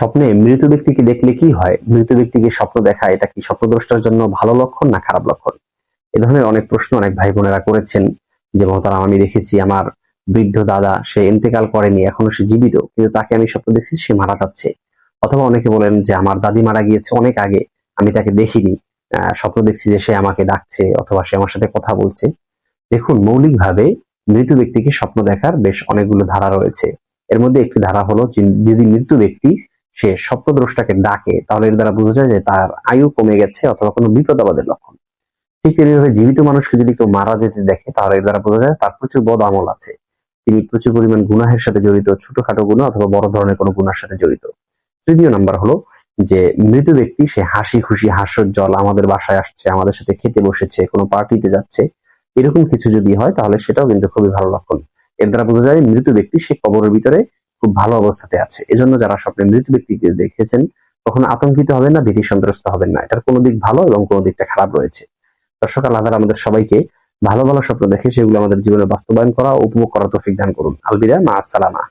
স্বপ্নে মৃত ব্যক্তিকে দেখলে কি হয়? মৃত ব্যক্তিকে স্বপ্ন দেখা, এটা কি স্বপ্নদ্রষ্টার জন্য ভালো লক্ষণ না খারাপ লক্ষণ? এ ধরনের অনেক প্রশ্ন অনেক ভাই বোনেরা করেছেন, যে মহতারাম আমি দেখেছি আমার বৃদ্ধ দাদা, সে ইন্তেকাল করেনি, এখনও সে জীবিত, কিন্তু তাকে আমি স্বপ্ন দেখছি, সে মারা যাচ্ছে। অথবা অনেকে বলেন যে, আমার দাদি মারা গিয়েছে অনেক আগে, আমি তাকে দেখিনি। স্বপ্ন দেখছি যে সে আমাকে ডাকছে, অথবা সে আমার সাথে কথা বলছে। দেখুন, মৌলিকভাবে মৃত ব্যক্তিকে স্বপ্ন দেখার বেশ অনেকগুলো ধারা রয়েছে। এর মধ্যে একটি ধারা হলো যদি মৃত ব্যক্তি সে স্বপ্নদ্রষ্টাকে ডাকে, তাহলে এর দ্বারা বোঝা যায় যে তার আয়ু কমে গেছে অথবা কোনো বিপদ আপদের লক্ষণ। ঠিক তেমনিভাবে জীবিত মানুষকে যদি কেউ মারা যেতে দেখে, তাহলে এর দ্বারা বোঝা যায় তার প্রচুর বদ আমল আছে। তিনি প্রচুর পরিমাণ গুনাহের সাথে জড়িত, ছোটখাটো গুণা অথবা বড় ধরনের কোনো গুনার সাথে জড়িত। তৃতীয় নাম্বার হলো যে, মৃত ব্যক্তি, সে হাসি খুশি হাস্যোজ্জ্বল আমাদের বাসায় আসছে, আমাদের সাথে খেতে বসেছে, কোনো পার্টিতে যাচ্ছে, এরকম কিছু যদি হয়, তাহলে সেটাও কিন্তু খুবই ভালো লক্ষণ। এর দ্বারা বোঝা যায় মৃত ব্যক্তি, সে কবরের ভিতরে খুব ভালো অবস্থাতে আছে। এজন্য যারা স্বপ্নে মৃত ব্যক্তিকে দেখেছেন তখন আতঙ্কিত হবেন না, ভীতি সন্ত্রস্ত হবেন না। এটার কোনো দিক ভালো এবং কোনো দিকটা খারাপ রয়েছে। দর্শক, আল্লাহ আমাদের সবাইকে ভালো ভালো স্বপ্ন দেখে সেগুলো আমাদের জীবনে বাস্তবায়ন করা উপভোগ করা তৌফিক দান করুন। আলবিদা, মা আসসালামা।